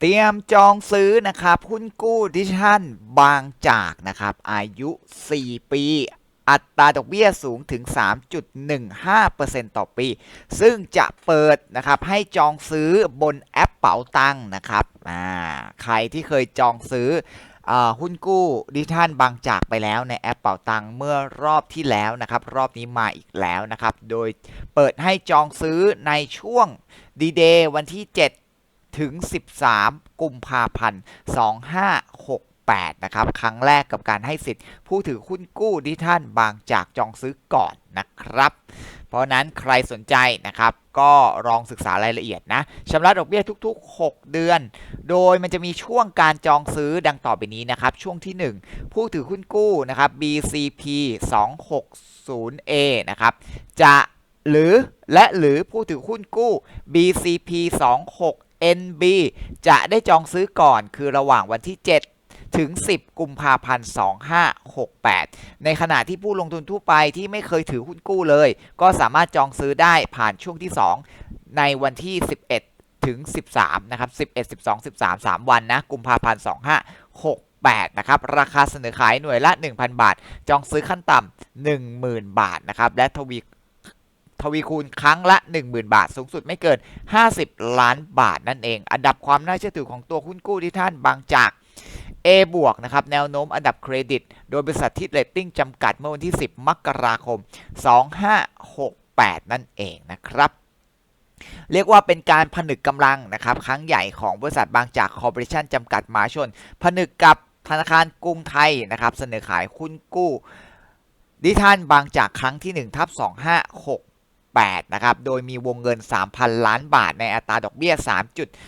เตรียมจองซื้อนะครับหุ้นกู้ดิจิทัลบางจากนะครับ อายุ 4 ปี อัตราดอกเบี้ยสูงถึง 3.15%ต่อปี ซึ่งจะเปิดนะครับให้จองซื้อบนแอปเป๋าตังค์นะครับอ่าใครที่เคยจองซื้อหุ้นกู้ดิจิทัลบางจากไปแล้วในแอปเป๋าตังค์เมื่อรอบที่แล้วนะครับ รอบนี้มาอีกแล้วนะครับ โดยเปิดให้จองซื้อในช่วงดีเดย์วันที่ 7 ถึง 13 กุมภาพันธ์ 2568 นะครับ ครั้งแรกกับการให้สิทธิ์ ผู้ถือหุ้นกู้ดิจิทัลบางจากจองซื้อก่อนนะครับ เพราะนั้นใครสนใจนะครับ ก็ลองศึกษารายละเอียดนะชำระดอกเบี้ยทุกๆ 6 เดือน โดยมันจะมีช่วงการจองซื้อดังต่อไปนี้นะครับ ช่วงที่ 1 ผู้ถือหุ้นกู้นะครับ BCP 260A นะครับ จะหรือและหรือผู้ถือหุ้นกู้ BCP 26 NB จะได้จองซื้อก่อนคือระหว่างวันที่ 7 ถึง 10 กุมภาพันธ์ 2568 ในขณะที่ผู้ลงทุนทั่วไปที่ไม่เคยถือหุ้นกู้เลย ก็สามารถจองซื้อได้ผ่านช่วงที่ 2 ในวันที่ 11 ถึง 13 นะครับ 11 12 13 3 วันนะ กุมภาพันธ์ 2568นะครับ ราคาเสนอขายหน่วยละ 1,000 บาท จองซื้อขั้นต่ำ10,000 บาทนะครับ และทวี ทวีคูณครั้งละ 10,000 บาท สูงสุดไม่เกิน 50 ล้านบาทนั่นเอง อันดับความน่าเชื่อถือของตัวหุ้นกู้ที่ท่านบางจาก A บวกนะครับแนวโน้มอันดับเครดิต โดยบริษัทที่เรตติ้งจำกัดเมื่อวันที่ 10 มกราคม 2568 นั่นเองนะครับเรียกว่าเป็นการผนึกกำลังนะครับครั้งใหญ่ของบริษัทบางจากคอร์ปอเรชั่นจำกัดมหาชน ผนึกกับธนาคารกรุงไทยนะครับเสนอขายหุ้นกู้ดิท่านบางจากครั้งที่1ทับ 8 นะครับ โดยมีวงเงิน 3,000 ล้านบาทในอัตราดอกเบี้ย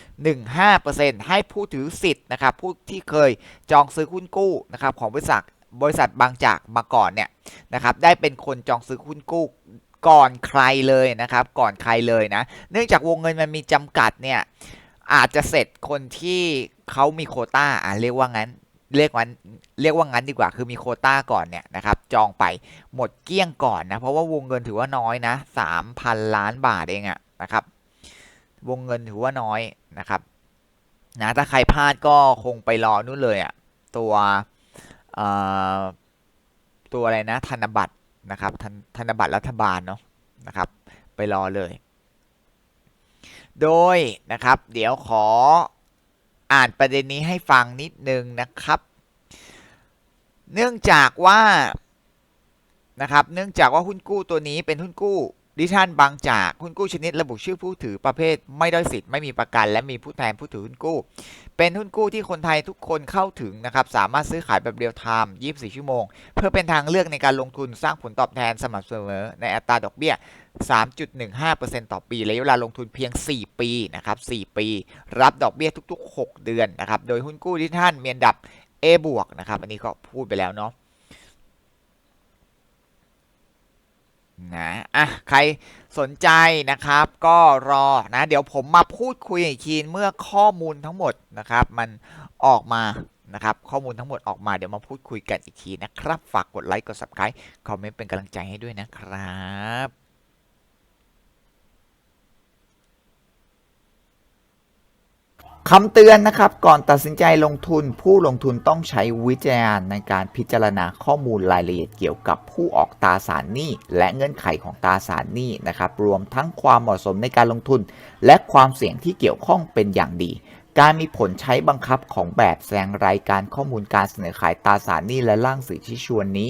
3.15%ให้ผู้ถือสิทธิ์นะครับผู้ที่เคยจองซื้อหุ้นกู้นะครับของบริษัทบริษัทบางจากมาก่อนเนี่ยนะครับได้เป็นคนจองซื้อหุ้นกู้ก่อนใครเลยนะครับ ก่อนใครเลยนะ เนื่องจากวงเงินมันมีจำกัดเนี่ยอาจจะเสร็จคนที่เขามีโควต้าอะเรียกว่างั้น เรียกว่าเรียกว่างั้นดีกว่า คือมีโคต้าก่อนเนี่ยนะครับ จองไปหมดเกลี้ยงก่อนนะ เพราะว่าวงเงินถือว่าน้อยนะสามพันล้านบาทเองอะนะครับ วงเงินถือว่าน้อยนะครับนะถ้าใครพลาดก็คงไปรอนู่นเลยอะตัวตัวอะไรนะ ธนบัตรนะครับธนธนบัตรรัฐบาลเนาะนะครับ ไปรอเลย โดยนะครับ เดี๋ยวขอ อ่านประเด็นนี้ให้ฟังนิดนึงนะครับ เนื่องจากว่านะครับ เนื่องจากว่าหุ้นกู้ตัวนี้เป็นหุ้นกู้ดิจิทัลบางจากหุ้นกู้ชนิดระบุชื่อผู้ถือประเภท ไม่ได้สิทธิ์ไม่มีประกัน และมีผู้แทนผู้ถือหุ้นกู้ เป็นหุ้นกู้ที่คนไทยทุกคนเข้าถึงนะครับ สามารถซื้อขายแบบเรียลไทม์24 ชั่วโมง เพื่อเป็นทางเลือกในการลงทุนสร้างผลตอบแทนสม่ำเสมอในอัตราดอกเบี้ย 3.15%ต่อปีระยะเวลาลงทุนเพียง 4 ปีนะครับ 4 ปี รับดอกเบี้ยทุก ๆ 6 เดือนนะครับ โดยหุ้นกู้ที่ท่านมีอันดับ A บวกนะครับ อันนี้ก็พูดไปแล้วเนาะนะอะใครสนใจนะครับ ก็รอนะ เดี๋ยวผมมาพูดคุยอีกทีเมื่อข้อมูลทั้งหมดนะครับ มันออกมานะครับ ข้อมูลทั้งหมดออกมาเดี๋ยวมาพูดคุยกันอีกทีนะครับ ฝากกดไลค์กด subscribe คอมเมนต์เป็นกำลังใจให้ด้วยนะครับ คำเตือนนะครับ ก่อนตัดสินใจลงทุนผู้ลงทุนต้องใช้วิจารณญาณในการพิจารณาข้อมูลรายละเอียดเกี่ยวกับผู้ออกตราสารหนี้ และเงื่อนไขของตราสารหนี้นะครับ รวมทั้งความเหมาะสมในการลงทุน และความเสี่ยงที่เกี่ยวข้องเป็นอย่างดี การมีผลใช้บังคับของแบบแสดงรายการข้อมูลการเสนอขายตราสารหนี้และร่างสื่อชี้ชวนนี้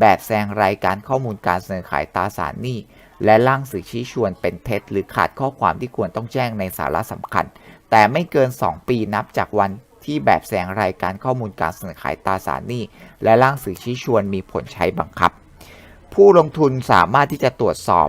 แบบแสดงรายการข้อมูลการเสนอขายตราสารหนี้ และร่างสื่อชี้ชวนเป็นเท็จ หรือขาดข้อความที่ควรต้องแจ้งในสาระสำคัญ แต่ไม่เกิน 2 ปีนับจากวันที่แบบแสดงรายการข้อมูลการเสนอขายตราสารหนี้ และร่างสื่อชี้ชวนมีผลใช้บังคับ ผู้ลงทุนสามารถที่จะตรวจสอบ